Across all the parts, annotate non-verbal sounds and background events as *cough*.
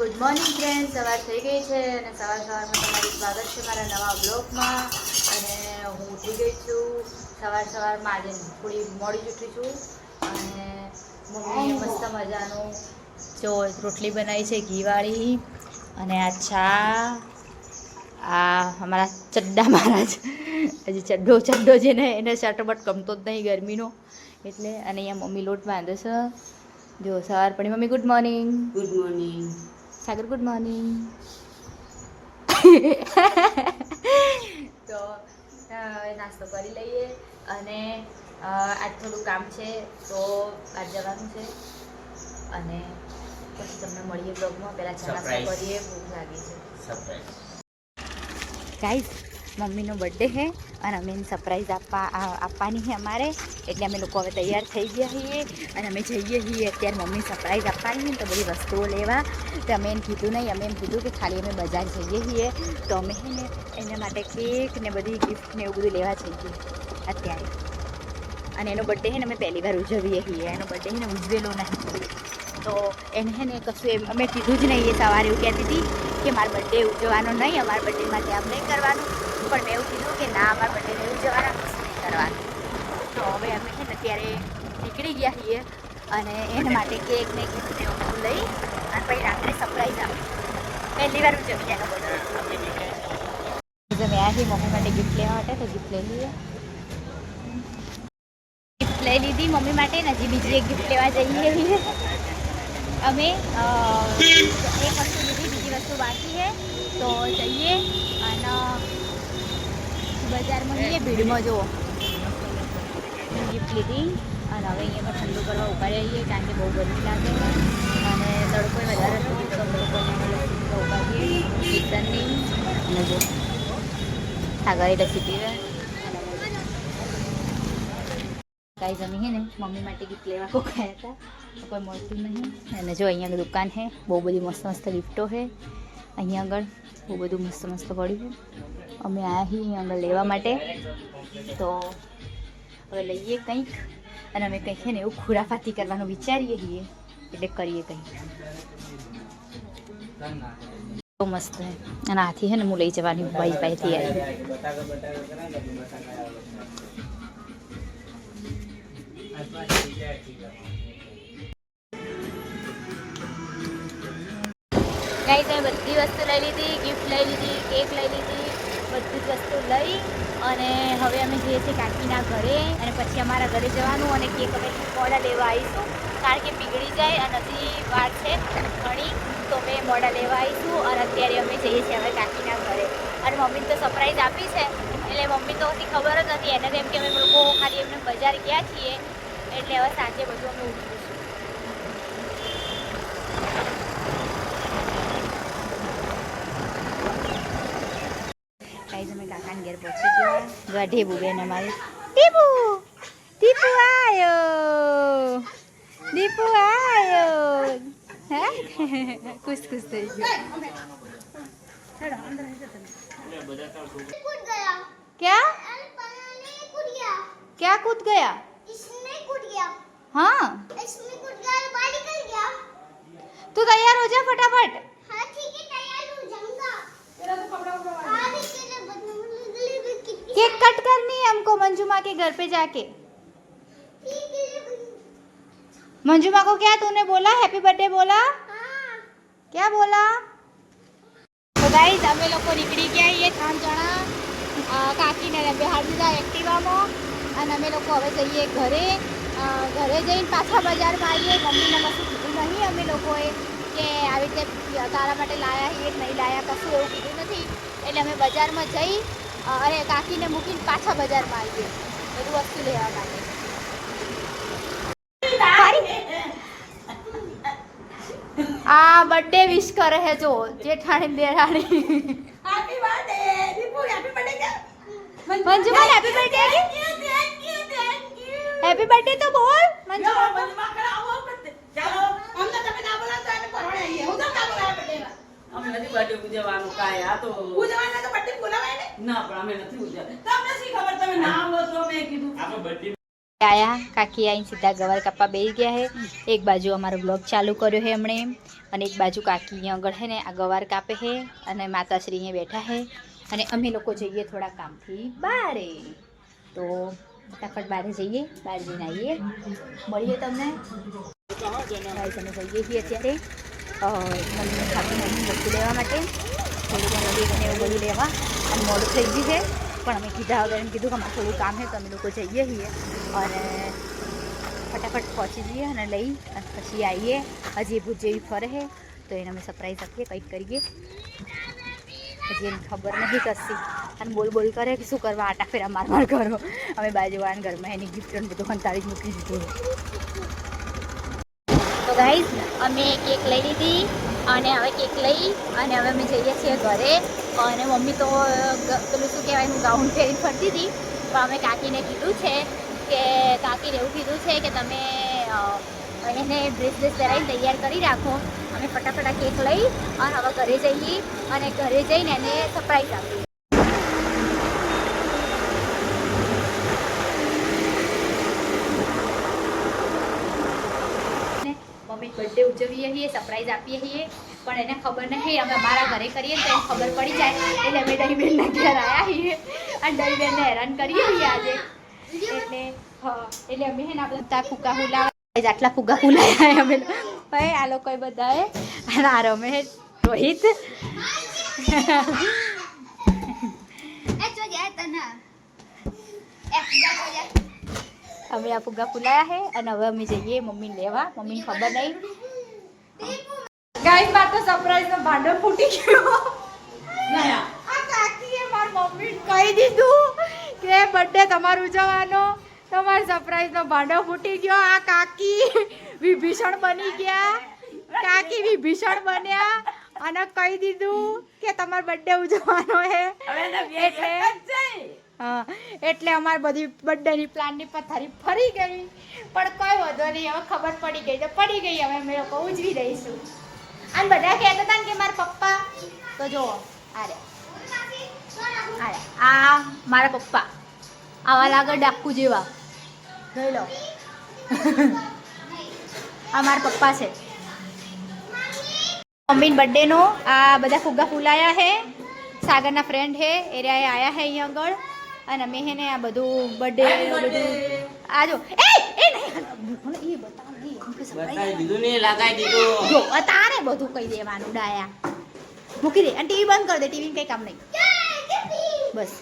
Good morning friend સવાર થઈ ગઈ છે અને સવાર સવારમાં તમારું સ્વાગત છે મારા નવા બ્લોગમાં. અને હું ઉઠી ગઈ છું. સવાર સવારમાં આજે થોડી મોડી જ ઉઠી છું. અને મમ્મીએ મસ્ત મજાનું જો રોટલી બનાવી છે ઘીવાળી. અને આ ચા આ અમારા ચડ્ડા મહારાજ. હજી ચડ્ડો ચડ્ડો છે ને એને ચટબટ ગમતો જ નહીં ગરમીનો. એટલે અને અહીંયા મમ્મી લોટ બાંધે છે. જો સવાર પડી. Mummy good morning good morning Sagar good morning તો નાસ્તો કરી લઈએ અને આજ થોડું કામ છે તો બહાર જવાનું છે. અને પછી તમને મળીએ બ્લોગમાં પહેલાં ચા નાસ્તો કરીએ ભૂખ લાગી છે. ગાઈસ મમ્મીનો બર્થડે છે. અને અમે એને સરપ્રાઈઝ આપવા આપવાની છે અમારે. એટલે અમે લોકો હવે તૈયાર થઈ ગયા છીએ. અને અમે જઈએ છીએ અત્યારે મમ્મી સરપ્રાઈઝ આપવાની છે તો બધી વસ્તુઓ લેવા. તો અમે એને કીધું નહીં, અમે એમ કીધું કે ખાલી અમે બજાર જઈએ છીએ. તો અમે છે ને એના માટે કેક ને બધી ગિફ્ટ ને એવું બધું લેવા જઈએ અત્યારે. અને એનો બર્થડે છે ને અમે પહેલી વાર ઉજવીએ છીએ. એનો બર્થડે ને ઉજવેલો નહીં. તો એને છે ને કશું એમ અમે કીધું જ નહીં એ સવારે એવું કહેતી હતી કે મારા બર્થડે ઉજવવાનો નહીં, અમારા બર્થડે માટે આમ નહીં કરવાનું. પણ મેં એવું કીધું કે ના અમારા બર્થડે એવું જવાના કશું કરવાનું તો હવે અમે છે ને અત્યારે નીકળી ગયા છીએ અને એના માટે કેક ને gift ને બધું લઈ અને પછી રાત્રે સરપ્રાઈઝ આપી. પહેલી વાર બર્થડે અમે છીએ મમ્મી માટે ગિફ્ટ લેવા માટે તો ગિફ્ટ લઈ લઈએ ગિફ્ટ લઈ લીધી મમ્મી માટે હજી બીજી એક ગિફ્ટ લેવા જઈએ અમે એક વસ્તુ લીધી, બીજી વસ્તુ બાકી છે. તો જઈએ અને બજારમાં જઈએ, ભીડમાં જુઓ. ગિફ્ટ લીધી અને હવે અહીંયા ઠંડુ કરવા ઊભા રહીએ કારણ કે બહુ ગરમી લાગે અને તડકો વધારે નથી તો લોકો ઊભા અને જો સાગરી લસ્સી પીવે. ગાઈઝ અમે હે ને, મમ્મી માટે ગિફ્ટ લેવા ગયા હતા. કોઈ મળતું નહીં. અને જો અહીંયા દુકાન છે બહુ બધી મસ્ત મસ્ત ગિફ્ટો છે અહીંયા આગળ બહુ બધું મસ્ત મસ્ત પડ્યું અમે અહીં આગળ લેવા માટે. તો હવે લઈએ કંઈક. અને અમે કંઈક છે ને એવું ખુરાફાતી કરવાનું વિચારીએ છીએ એટલે કરીએ કંઈક. બહુ મસ્ત છે. અને આથી છે ને હું લઈ જવાની ભાઈ પાસેથી આવી. ગાઈઝ બધી વસ્તુ લઈ લીધી ગિફ્ટ લઈ લીધી કેક લઈ લીધી. બધી જ વસ્તુ લઈ અને હવે અમે જઈએ છીએ કાકીના ઘરે અને પછી અમારા ઘરે જવાનું અને કેક અમે મોડા લેવા આવીશું. કારણ કે પીગળી જાય અને હજી વાર છે ઘણી, તો અમે મોડા લેવા આવીશું અને અત્યારે અમે જઈએ છીએ હવે કાકીના ઘરે. અને મમ્મીને તો સરપ્રાઈઝ આપી છે. એટલે મમ્મી તો હજી ખબર જ નથી. એને એમ કે અમે લોકો ખાલી એમને બજાર ગયા છીએ. એટલે હવે સાંજે બધું અમે ઉઠીશું. જો આ ઢેબુ બેન અમારી ટીપુ ટીપુ આયો દીપુ આયો હે ખુશ ખુશ થઈ ગયો कूद गया क्या अरे पानी कूद गया क्या कूद गया इसमें कूद गया हाँ इसमें कूद गया बाहर निकल गया तू तैयार हो जा फटाफट हाँ ठीक है तैयार हो जाऊंगा तेरा तो कपड़ा कपड़ा केक कट करनी है हमको मंजुमा के घर पे जाके ठीक है मंजुमा को क्या तूने बोला हैप्पी बर्थडे बोला हाँ क्या बोला તો ગાઈઝ અમે લોકો નીકળી ગયા છીએ ત્રણ જણા અ, કાકીને બેહાડી દીધા એક્ટિવામાં અને અમે લોકો હવે જઈએ ઘરે અ, ઘરે જઈને પાછા બજારમાં આવીએ મમ્મીને કશું કીધું નહીં અમે લોકોએ કે આવી રીતે તારા માટે લાયા છીએ કે નહીં લાયા કશું એવું કીધું નથી એટલે અમે બજારમાં જઈ અને કાકીને મૂકીને પાછા બજારમાં આવીએ. બધું વસ્તુ લેવા માટે. આ બર્થડે વિશ કરે હે જો જેઠાણી દેરાણી happy birthday Deepu happy birthday Manju મને હેપી બર્થડે હેપી બર્થડે તો બોલ મંજુ મંજુ માં કરાવો ચાલો અમને તમે ના બોલાવતા એટલે પરણે આવીએ. હું તો ના બોલાવ બર્થડે અમે નથી બર્થડે ઉજવવાનું કાય આ તો ઉજવાના તો બર્થડે બોલાવાય ને? ના પણ અમે નથી ઉજવતા. તમને શી ખબર? તમે ના આવો તો મેં કીધું. આપણે બર્થડે આયા કાકી આઈને સીધા ગવાર કાપવા બેસી ગયા હે. એક બાજુ અમારો બ્લોગ ચાલુ કર્યો હે એમણે. અને એક બાજુ કાકી અહીંયા આગળ છે ને આ ગવાર કાપે હે અને માતાશ્રી અહીંયા બેઠા હે. અને અમે લોકો જઈએ થોડા કામથી બારે. તો ફટાફટ બારે જઈએ બહાર જઈને આવીએ મળીએ તમને. ગાઈસ તમે જઈએ છીએ અત્યારે. મમ્મીને સાથે મમ્મી વસ્તુ લેવા માટે. થોડું ઘણું એવું બધું લેવા. અને મોડું થઈ ગયું છે. પણ અમે કીધા વગર એમ કીધું કે અમારે થોડું કામ છે, તો અમે લોકો જઈએ છીએ અને ફટાફટ પહોંચી જઈએ અને લઈ અને પછી આવીએ. હજી ભૂત જેવી ફરે છે, તો એને અમે સરપ્રાઈઝ આપીએ, કંઈક કરીએ. હજી એને ખબર નથી કશી. અને બોલ બોલ કરે કે શું કરવા આટા ફેરા માર માર કરો. અમે બાજુવાળાના ઘરમાં એની ગિફ્ટ બધું કંટાળી જ મૂકી દીધું. તો ગાઈઝ અમે કેક લઈ લીધી અને હવે કેક લઈ અને હવે અમે જઈએ છીએ ઘરે. અને મમ્મી તો પેલું શું કહેવાય, હું ગાઉન પહેરીને ફરતી હતી. પણ અમે કાકીને કીધું છે કે કાકીને એવું કીધું છે કે તમે એને ડ્રેસ ડ્રેસ પહેરાવીને તૈયાર કરી રાખો. અમે ફટાફટ કેક લઈ અને હવે ઘરે જઈએ. અને ઘરે જઈને એને સરપ્રાઈઝ આપીએ ને મમ્મી બર્થડે ઉજવીએ છીએ સરપ્રાઈઝ આપીએ છીએ. પણ એને ખબર નહીં અમે અમારા ઘરે કરીએ તો એને ખબર પડી જાય. એટલે અમે દહીં બેનના ઘેર આવ્યા છીએ અને દહીં બેનને હેરાન કરીએ છીએ આજે. એટલે હા એટલે અમે હે ને આપણે ત્યાં ફુગા ફુલાવા આટલા ફૂગા ફુલાયા અમે ભાઈ આ લોકોએ બધાએ અને આ રમે રોહિત. અમે આ ફુગા ફૂલાયા છે અને હવે અમે જઈએ મમ્મીને લેવા. મમ્મીને ખબર નહીં. ગાઈસ માર તો સરપ્રાઈઝ નો ભાંડો ફૂટી ગયો. નયા આ કાકીએ માર મમ્મી કહી દીધું કે બર્થડે તમારો ઉજવવાનો તમારો સરપ્રાઈઝ નો ભાંડો ફૂટી ગયો. આ કાકી વિભીષણ બની ગયા. કાકી વિભીષણ બન્યા અને કહી દીધું કે તમારો બર્થડે ઉજવવાનો છે. એટલે-. હા, એટલે અમારી બધી બર્થડેની પ્લાનની પથારી ફરી ગઈ. પણ કોઈ વધો નહીં, હવે ખબર પડી ગઈ. તો પડી ગઈ હવે, અમે લોકો ઉજવી રહીશું અને બધા કહેતા હતા કે મારા પપ્પા, તો જો અરે અરે આ મારા પપ્પા. આવા લાગે ડાકુ જેવા. જોઈ લો. *laughs* આ મારા પપ્પા છે. મમ્મીન બર્થડેનો આ બધા ફુગ્ગા ફૂલાયા હે. સાગરના ફ્રેન્ડ હે, એરિયાએ આયા હે અહીંયા આગળ. અને મેં હે ને આ બધું બર્થડે બધું આ જો એ એ નહીં એ બતાવ નહીં દીધું ને લગાઈ દીધું. જો બધું કહી દેવાનું ડાયા. મૂકી દે અને ટીવી બંધ કરી દે ટીવી કઈ કામ નહીં. બસ.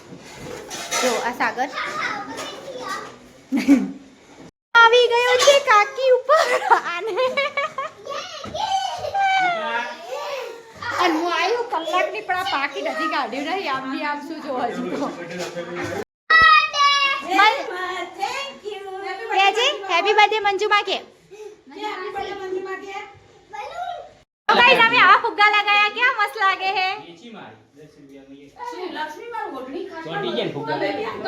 જો આ સાગર. આવી ગયો છે કાકી ઉપર આને અને હું આવ્યું કલાકની પણ આ પાકીટ હજી કાઢ્યું નહીં આમ બી આમ શું જો હજી તો Thank you. Happy કે છે birthday, હેપી બર્થડે મંજુમા કે Happy birthday, મંજુમા કે. તો ગાઈસ અમે આવા ફુગ્ગા લગાયા કેવા મસ્ત લાગે હે શું, લક્ષ્મી મારું ઓઢણી ખાતા ચોંટી ગયા ને ફુગ્ગા. તમે બી આમ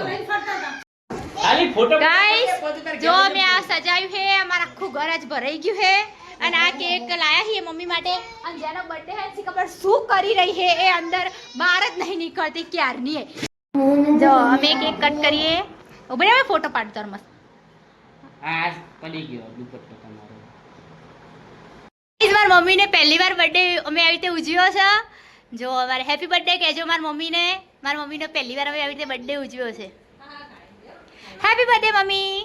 અને આ કેક લાયા છીએ મમ્મી માટે. અને જેનો બર્થડે હે છે ખબર શું કરી રહી છે? એ અંદર બહાર જ નહીં નીકળતી ક્યારની હે જો અમે કેક કટ કરીએ. ઉભરે હવે ફોટો પાડતો તર મસ્ત. આ પડી ગયો દુપટ્ટો તમારો. મારી મમ્મીને પહેલી વાર બર્થડે અમે આવી રીતે ઉજવ્યો છે. જો અમારે હેપી બર્થડે કહેજો મારી મમ્મીને. મારી મમ્મીનો પહેલી વાર અમે આવી રીતે બર્થડે ઉજવ્યો છે. Happy birthday mummy.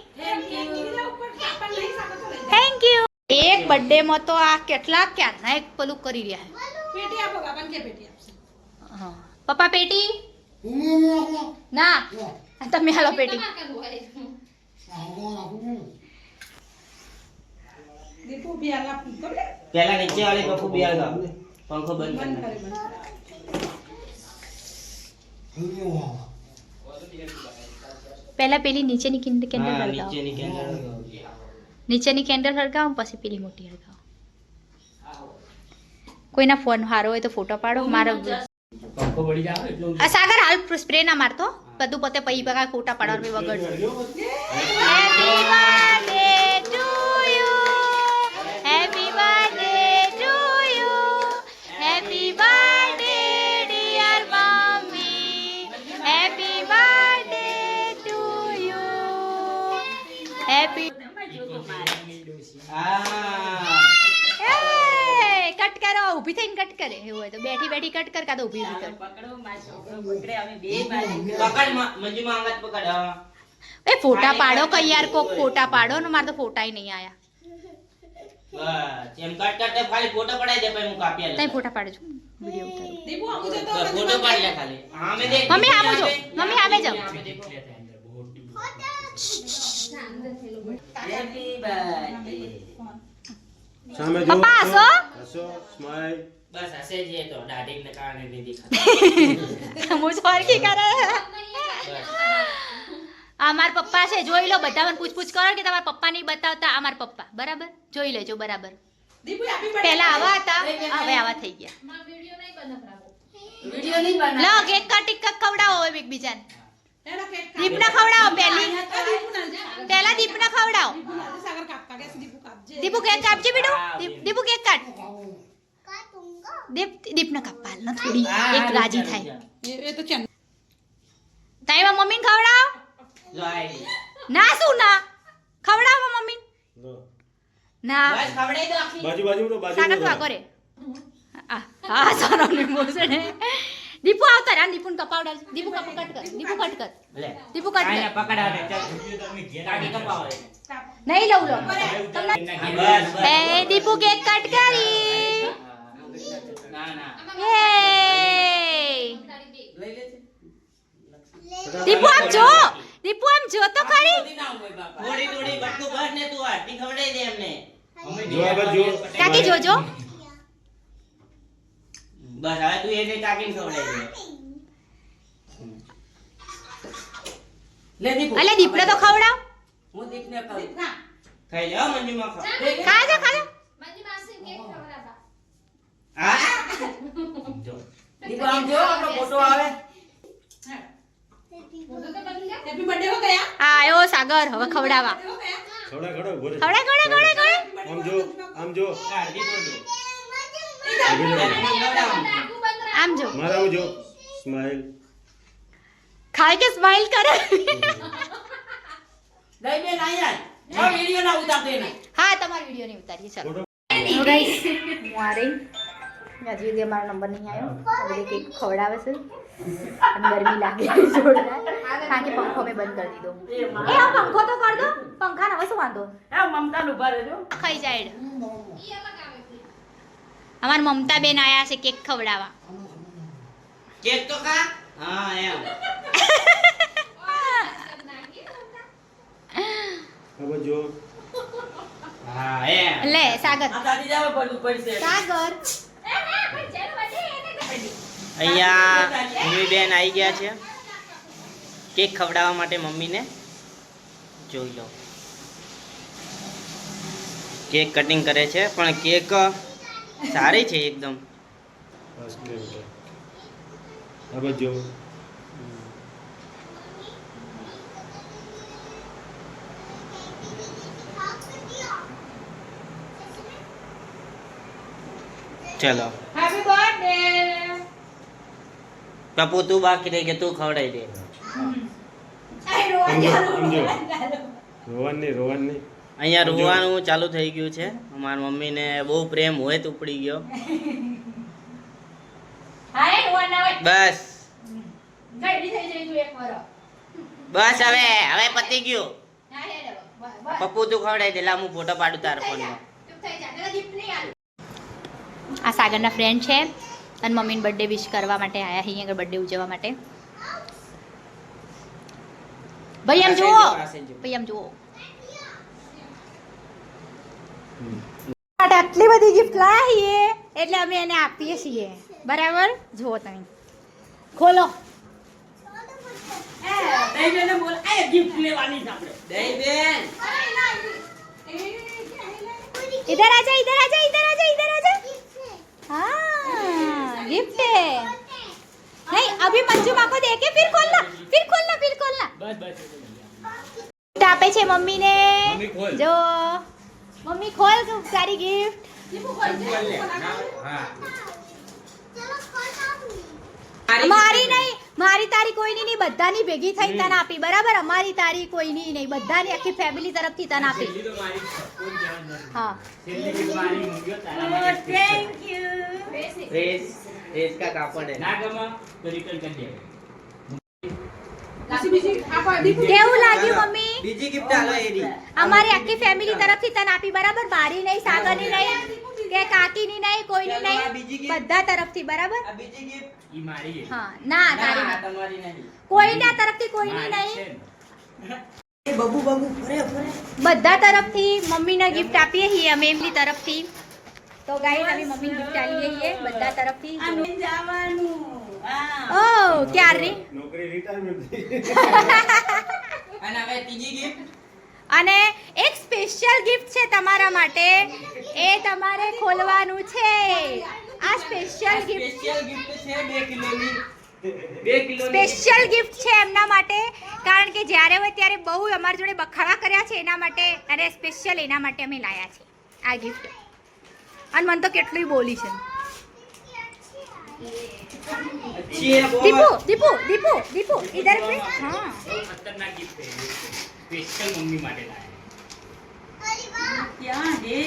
Thank you એક બર્થડે માં તો આ કેટલા ક્યારના એક પેલું કરી રહ્યા પેટી આપો બાપાને કે પેટી આપશે? છે હા. પપ્પા પેટી? ના. તમે હાલો પેટી. દીપુ બિયાલા ફૂંકો બે. પેલા નીચે વાળી પપ્પુ બિયાર ગાવ પંખો બંધ બંધ કરી કરે બંધ કરે પહેલા પેલી નીચેની કેન્ડલ કેન્ડલ હા હળગાવો નીચેની કેન્ડલ નીચેની કેન્ડલ હળગાવો પછી પેલી મોટી હળગાવો. કોઈના ફોન હારો હોય તો ફોટો પાડો મારો આ સાગર હાલ સ્પ્રે ના મારતો. બધું પોતે પૈ બગા ફોટા પાડવાનું વગર કટ કરો ઊભી થઈને કટ કરે એવું હોય તો બેઠી બેઠી કટ કર કાતો ઊભી ઊભી કર પકડો માર છોકરો પકડે અમે બે પકડ મંજુ માંગત પકડ એ ફોટા પાડો કઈ યાર કોક ફોટા પાડો ને માર તો ફોટાય નહીં આયા બસ એમ કટ કટ ખાલી ફોટા પડાઈ દે પછી હું કાપી આલે તઈ ફોટા પાડજો વિડિયો ઉતારો દીપુ આમુ તો ફોટો પાડી લે ખાલી હા મે દેખ મમ્મી આમુ જો મમ્મી આમે જાવ હેપી બર્થડે સામે જો પપ્પા હસો? હસો સ્માઈલ બસ હસે જે તો તો. દાઢીને કારણે નહીં દેખાતું. *laughs* મુજ ફરકી કરે. આ માર પપ્પા છે જોઈ લો બધા મને પૂછપૂછ કરો કે તમારા પપ્પા નહીં બતાવતા આ મારા પપ્પા. બરાબર? જોઈ લેજો બરાબર. પેલા પહેલા આવા હતા હવે આવા થઈ ગયા. વીડિયો નહીં બનાવ લો કેક કટિંગ કક ખવડાવો હવે એકબીજાને. દીપને ખવડાવો પહેલી. પહેલા દીપને ખવડાવો. દીપુ છે. કાકે છે, કાપજે. બીડું દીપ- કેક કાટ દીપ દીપને કાપવા ન થોડી એક રાજી થાય. એ- તો ચન ને. તાઈમાં મમ્મીને ખવડાવો. ના શું ના? ખવડાવો મમ્મી ના. બસ દો આખી. બાજુ બાજુ બાજુ સાગર તો આ કરે આ આ સારો ને. મોસણે દીપુ આવતા રે. દીપુને કપાવડાવ દીપુ કપ કટ કર. દીપુ કટ કર. દીપુ કટ કર. ચાલ. કાઢી નહીં લઉં લો. બસ. એ દીપુ કેક કટ કરી ના ના. યે દીપુ આમ જો. દીપુ આમ જો તો ખરી. થોડી થોડી બટકું ભર ને તું આરતી ખવડાવી દે એમને. જો કાકી જોજો. બસ હવે તું એને ચાકીને ખવડાવી દે. લે દીપુ. અલે દીપને તો ખવડાવ. હું દીપને કહું ખાઈ લે હો મંજુમાં ખાવ ખાજો ખાજો હા? જો. દીપ આમ જો આપણો ફોટો આવે. આયો સાગર હવે ખવડાવા. ખવડા ખવડા ખવડા ખવડા ખવડા આમ જો આમ જો કાઢી દો દે. ઊભી રહો. ખવડાવો. આમ જો. મારા જો. સ્માઈલ ખાય કે સ્માઈલ કરે? દઈ બેન આયા જો. વિડિયો ના ઉતારતો ને હા તમારો વીડિયો નહીં ઉતારીએ ચાલો. તો ગાઈસ હું આ રહી હજી સુધી અમારો નંબર નહીં આવ્યો. હવે કેક ખવડાવે છે. અને ગરમી લાગે છે જોરદાર. કારણ કે પંખો મેં બંધ કરી દીધો. એ આ પંખો તો કર દો. પંખા હવે શું વાંધો? એ મમતા નું ભરે જો ખાઈ જાય. અમાર મમતા બેન આયા છે કેક ખવડાવવા. કેક તો ખા? હા એમ. હવે જો. હા એમ. લે સાગર. આ દાદી જાવ પડવું પડશે. સાગર. અહીંયા મમ્મી બેન આવી ગયા છે. કેક ખવડાવવા માટે મમ્મીને જોઈ લો. કેક કટિંગ કરે છે પણ કેક સારી છે એકદમ. હવે જો ચલો. હેપી બર્થડે પપ્પુ તું બાકી રહી કે તું ખવડાવી દે. રોવાન નહીં રોવાન નહીં. અહીંયા રોવાનું ચાલુ થઈ ગયું છે. અમારા મમ્મીને બહુ પ્રેમ હોય તો ઉપડી ગયો. બસ. બસ હવે હવે પતી ગયું. પપ્પુ તું ખવડાવી દે લા હું ફોટો પાડું તારા ફોનમાં. આ સાગરના ફ્રેન્ડ છે. અને મમ્મીને બર્થડે વિશ કરવા માટે આયા અહીં આગળ બર્થડે ઉજવવા માટે. ભાઈ આમ જુઓ. ભાઈ આમ જુઓ. આટલી બધી ગિફ્ટ લાયા છીએ એટલે અમે એને આપીએ છીએ બરાબર જુઓ તમે ખોલો દઈ બેને બોલ આ ગિફ્ટ લેવાની છે આપણે દઈ બેન इधर आजा इधर आजा इधर आजा इधर आजा हाँ गिफ्ट है नहीं अभी मंजू माँ को देके फिर खोलना फिर खोलना फिर खोलना બસ બસ गिफ्ट આપે છે મમ્મીને જો મમ્મી ખોલ તું સારી ગિફ્ટ દીપુ ખોલજે. ચલો ખોલ મારી નહીં મારી તારી કોઈની નહીં બધાની ભેગી થઈ તને આપી બરાબર અમારી તારી કોઈની નહીં બધાની આખી ફેમિલી તરફથી તને આપી હા છેલ્લી gift મારી મૂક્યો તારા માટે gift થેન્ક યુ રેસ રેસ કા કાપડ છે. ના ગમે તો return કરી દે બીજી બીજી આપા દીપુ કેવું લાગ્યું મમ્મી? બીજી ગિફ્ટ આલો એરી અમારી આખી ફેમિલી તરફથી તને આપી બરાબર? મારી નહીં સાગરની નહીં કે કાકીની નહીં કોઈની ચાલો, આ બીજી નહીં gift. બધા તરફથી બરાબર? આ બીજી ગિફ્ટ ઈ મારી છે. હા ના તારી ના. નહીં. તમારી નહીં. કોઈના તરફથી કોઈની મારી નહીં? છે ને. બબુ બબુ ફરે ફરે બધા તરફથી મમ્મીને ગિફ્ટ આપીએ છીએ અમે એમની તરફથી. તો ગાઈસ અમે મમ્મી ગિફ્ટ આપીએ છીએ બધા તરફથી. અમે જવાનું. હા ઓ ક્યારની નોકરી રિટાયરમેન્ટ અને હવે ત્રીજી ગિફ્ટ અને એક સ્પેશિયલ ગિફ્ટ છે તમારા માટે. એ તમારે ખોલવાનું છે. આ સ્પેશિયલ ગિફ્ટ સ્પેશિયલ ગિફ્ટ છે 2 કિલોની. સ્પેશિયલ ગિફ્ટ છે એમના માટે. કારણ કે જ્યારે હોય ત્યારે બહુ અમારી જોડે બખાડા કર્યા છે એના માટે અને સ્પેશિયલ એના માટે અમે લાયા છે આ ગિફ્ટ અને મને તો કેટલું બોલી છે. अच्छी है बहुत દીપુ દીપુ દીપુ દીપુ ઇધર पे હા બહુ ખતરનાક gift છે સ્પેશિયલ મમ્મી માટે લાયા ક્યાં હે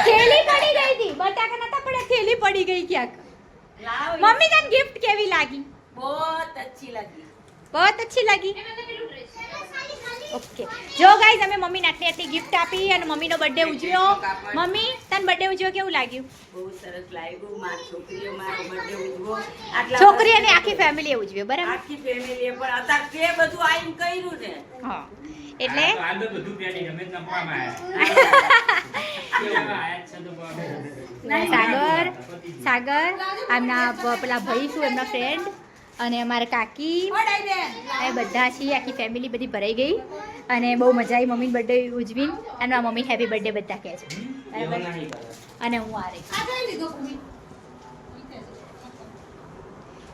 થેલી પડી ગઈ હતી બટાકા નતા પડ્યા થેલી પડી ગઈ ક્યાંક મમ્મી તને ગિફ્ટ કેવી લાગી बहुत अच्छी लगी બહુ अच्छी લાગી ઓકે જો ગાઈઝ અમે મમ્મીને આટલી આટલી ગિફ્ટ આપી અને મમ્મીનો બર્થડે ઉજવ્યો મમ્મી તને બર્થડે ઉજવ્યો કેવું લાગ્યું બહુ સરસ લાગ્યું મારી છોકરીઓ મારો બર્થડે ઉજવો આટલા છોકરી અને આખી ફેમિલીએ ઉજવ્યો બરાબર આખી ફેમિલીએ પણ અત્યારે તે બધું આવીને કર્યું ને હા એટલે આ તો હાલ તો બધું પેલી રમેશ ના પપ્પામાં *laughs* સાગર સાગર આમના પેલા ભાઈ છું એમના ફ્રેન્ડ અને અમારા કાકી. એ બધા છીએ આખી ફેમિલી બધી ભરાઈ ગઈ. અને બહુ મજા આવી મમ્મીની બર્થડે ઉજવીને. અને મારા મમ્મી હેપી બર્થડે બધા કહે છે. બરાબર? અને હું આ રહી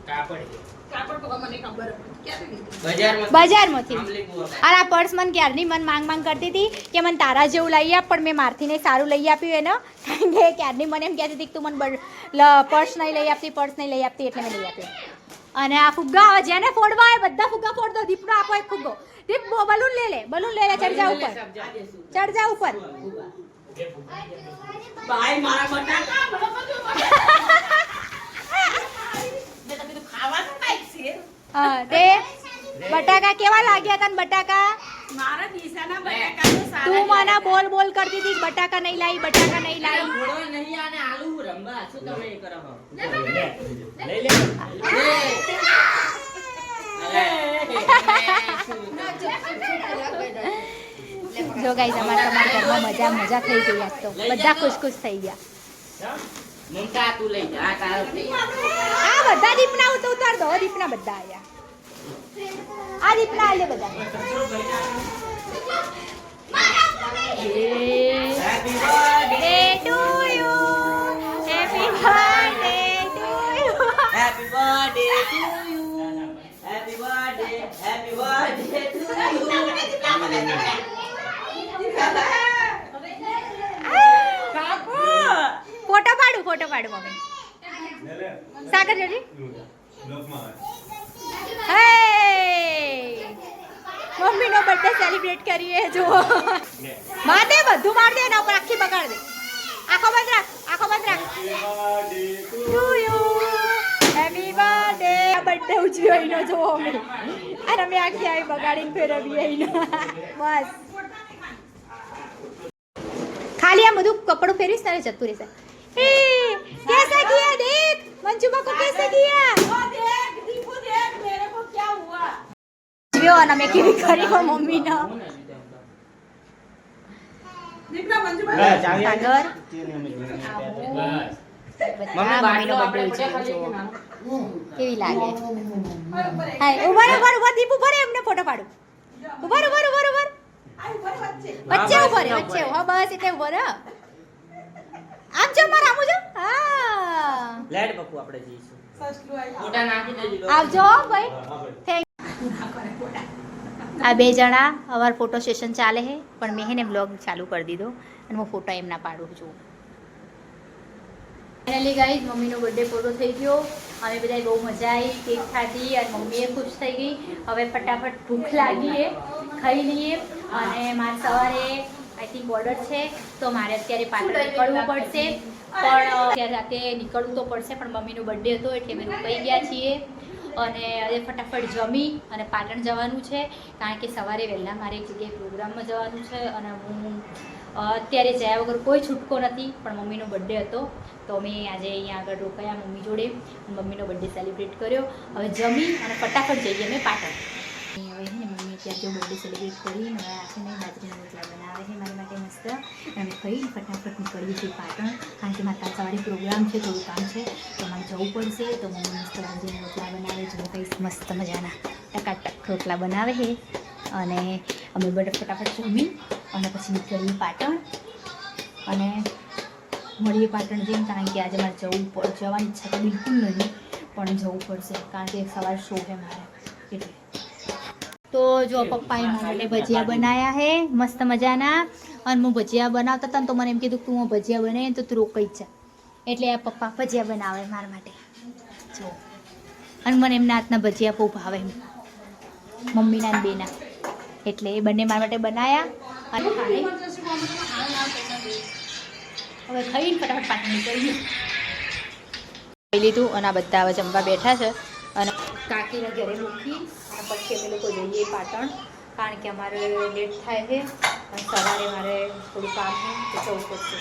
કાપડ. બજારમાંથી. આ પર્સ મને ક્યારની મને માંગ માંગ કરતી હતી કે મને તારા જેવું લઈ આપ, પણ મેં મારથીને સારું લઈ આપ્યું એને. કારણ કે ક્યારની મને એમ કહેતી હતી કે તું મને પર્સ નહીં લઈ આપતી, પર્સ નહીં લઈ આપતી એટલે મેં લઈ આપ્યું. અને આ ફુગ્ગા હવે જેને ફોડવા હોય બધા ફુગ્ગા ફોડતો, દીપડો આપો એક ફુગ્ગો. દીપ બલૂન લે લે, બલૂન લે લે ચડ જા ઉપર. ચડ જા ઉપર. ભાઈ, મારા બટાકા મેં તો કીધું ખાવાનું કાંઈક છે હા તે બટાકા કેવા લાગ્યા તને બટાકા? મારા દિશાના બટાકા તો સારા તું મને બોલ બોલ કરતી હતી બટાકા નહીં લાવી બટાકા નહીં લાવી. ઘોડો નહીં આને આલુ રંબા શું તમે એ કરો? લઈ લે જો ગાઈઝ અમારા તમારા ઘરમાં મજા મજા થઈ ગઈ આજ તો. બધા ખુશ ખુશ થઈ ગયા. મમતા તું લઈ જા. આ બધા દીપના ઉતો ઉતાર દો દીપના બધા આયા. આ દીપના આલે બધા happy birthday to you happy birthday to you happy birthday to you happy birthday happy birthday to photo પાડું ફોટો પાડું મમ્મી સાગર જોજી હે મમ્મીનો બર્થડે સેલિબ્રેટ કરીએ જો માર દે બધું માર દે એના ઉપર આખી બગાડ દે. આખો બંધ રાખ, આખો બંધ રાખ. બર્થડે ઉજવ્યો એનો જો અમે. અને અમે આખી આવી બગાડીને ફેરવીએ એનો. બસ. ખાલી આ બધું કપડું ફેરીશ તારે જતું રહેશે. એ કેસા ગયા દેખ? મંજુબા કો કેસા ગયા જીવ્યો અને મેં કેવી કરી હો મમ્મીનો કેવી લાગે હાય ઊભા ઊભા ઊભા દીપ ઊભા એમને ફોટો પાડું ઊભા ઊભા વચ્ચે વચ્ચે ઊભા વચ્ચે હા બસ એટલે ઊભા રહો. આમ જો માર આમ જો હા લેડ આપણે જઈશું આવજો ભાઈ થેન્ક આ બે જણા અમાર ફોટો સેશન ચાલે છે પણ મેં એને બ્લોગ ચાલુ કરી દીધો અને હું ફોટો એમના પાડું છું. ફાઇનલી ગાઈઝ મમ્મીનો બર્થડે પૂરો થઈ ગયો. અમે બધાએ બહુ મજા આવી, કેક ખાધી અને મમ્મીએ ખુશ થઈ ગઈ. હવે ફટાફટ ભૂખ લાગી છે ખાઈ લઈએ. અને મારે સવારે આઈ થિંક ઓર્ડર છે, તો મારે અત્યારે પાછળ નીકળવું પડશે. પણ અત્યારે રાતે નીકળવું તો પડશે, પણ મમ્મીનો બર્થડે હતો એટલે અમે રોકાઈ ગયા છીએ. અને હવે ફટાફટ જમી અને પાટણ જવાનું છે, કારણ કે સવારે વહેલા મારે એક જગ્યાએ પ્રોગ્રામમાં જવાનું છે અને હું અત્યારે જયા વગર કોઈ છૂટકો નથી, પણ મમ્મીનો બર્થડે હતો, તો અમે આજે અહીંયા આગળ રોકાયા મમ્મી જોડે મમ્મીનો બર્થડે સેલિબ્રેટ કર્યો. હવે જમી અને ફટાફટ જઈએ અમે પાટણ. હવે મમ્મી અત્યારે બર્થડે સેલિબ્રેટ કરી હવે આખી બાજરીના રોટલા બનાવે છે, મારી માટે મસ્ત અને ખાઈ ફટાફટ નીકળીએ છીએ પાટણ, કારણ કે મારે કાલ પ્રોગ્રામ છે, થોડું કામ છે. તો મારે જવું પડશે, તો મમ્મી મસ્ત બાજરીના રોટલા બનાવે જો કંઈ મસ્ત મજાના ટકાટક રોટલા બનાવે છે અને અમે બધા ફટાફટ જમી અને પછી નીકળીએ પાટણ. અને મળીએ પાટણ જઈને, કારણ કે આજે મારે જવું જવાની ઈચ્છા તો બિલકુલ નથી, પણ જવું પડશે, કારણ કે સવાર શો છે મારે. એટલે તો જો પપ્પાએ મને ભજીયા બનાવ્યા હે, મસ્ત મજાના. અને હું ભજીયા બનાવતા હતા તો મને એમ કીધું તું હું ભજીયા બનાવીને તો તું રોકાઈ જ. એટલે આ પપ્પા ભજીયા બનાવે મારા માટે. જો. અને મને એમના હાથના ભજીયા બહુ ભાવે મમ્મીના અને બેના. એટલે એ બંને મારા માટે બનાવ્યા અને હવે ખાઈને ફટાફટ પાણી નીકળીએ લીધું અને આ બધા હવે જમવા બેઠા છે. અને કાકીના ઘરે મૂકી પછી અમે લોકો જઈએ પાટણ કારણ કે અમારે લેટ થાય છે અને સવારે મારે થોડું કામ છે તો જવું પડશે.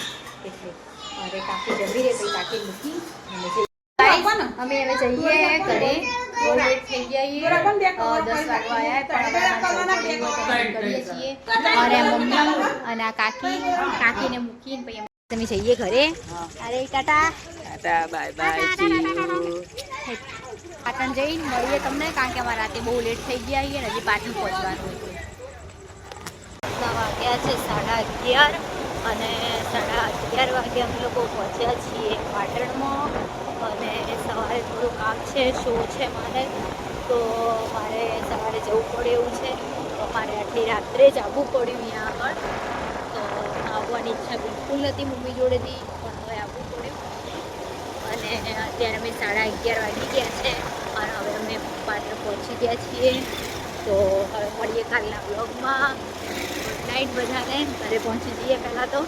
એટલે મારે કાકી જમી રહે પછી કાકી મૂકી અમે હવે જઈએ ઘરે. બહુ લેટ થઈ ગયા દસ વાગવા આવ્યા કરીએ છીએ. અને મમ્મી અને આ કાકી કાકીને મૂકીને પછી અમે જઈએ ઘરે. અરે tata. Tata bye bye Patan જઈને મળીએ તમને કારણ કે અમારે રાતે બહુ લેટ થઈ ગયા છીએ ને હજી પાટણ પહોંચવાનું છે. કેટલા વાગ્યા છે સાડા અગિયાર. અને સાડા અગિયાર વાગે અમે લોકો પહોંચ્યા છીએ પાટણમાં. અને સવારે થોડું કામ છે શો છે મારે. તો મારે સવારે જવું પડે એવું છે. તો મારે આટલી રાત્રે જ આવવું પડ્યું અહીંયા આગળ. તો આવવાની ઈચ્છા બિલકુલ નથી મમ્મી જોડેથી પણ હવે આવવું પડ્યું અને અત્યારે અમે સાડા અગિયાર વાગી ગયા છે. અને હવે અમે પાટણ પહોંચી ગયા છીએ. તો હવે મળીએ કાલના બ્લોગમાં ગુડ નાઇટ બધાને. ઘરે પહોંચી જઈએ પહેલાં તો.